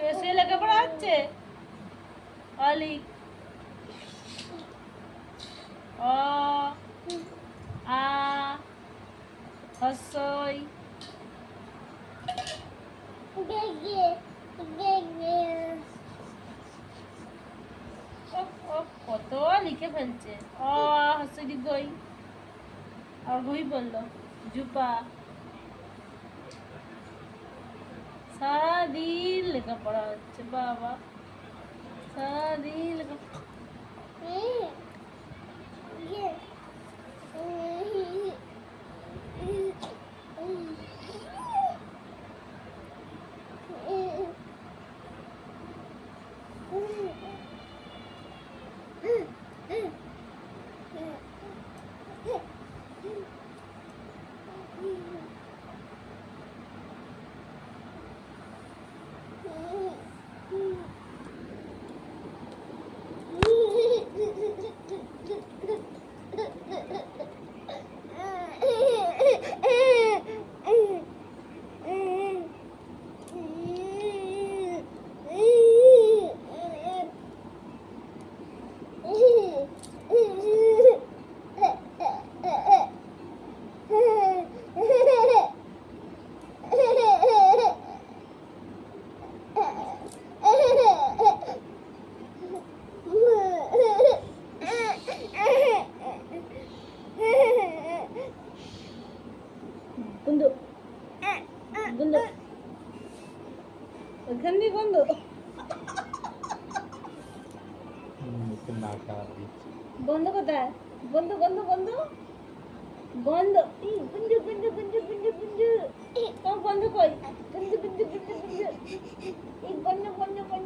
শুয়ে শুয়ে লেখাপড়া হচ্ছে অলিক অ, আ, হসই। কত লিখে ফেলছে। অ, হসই দই আর বই বলল, জুপা। সারাদিন লেখাপড়া হচ্ছে বাবা। সারাদিন লেখা গন্ধ ওইখান দিয়ে গন্ধ গন্ধ কোথায়? গন্ধ গন্ধ গন্ধ গন্ধ ই গুঞ্জু গুঞ্জু গুঞ্জু গুঞ্জু গুঞ্জু। তোমার গন্ধ কই? গুঞ্জু গুঞ্জু গুঞ্জু গুঞ্জু। এই গন্ধ গন্ধ গন্ধ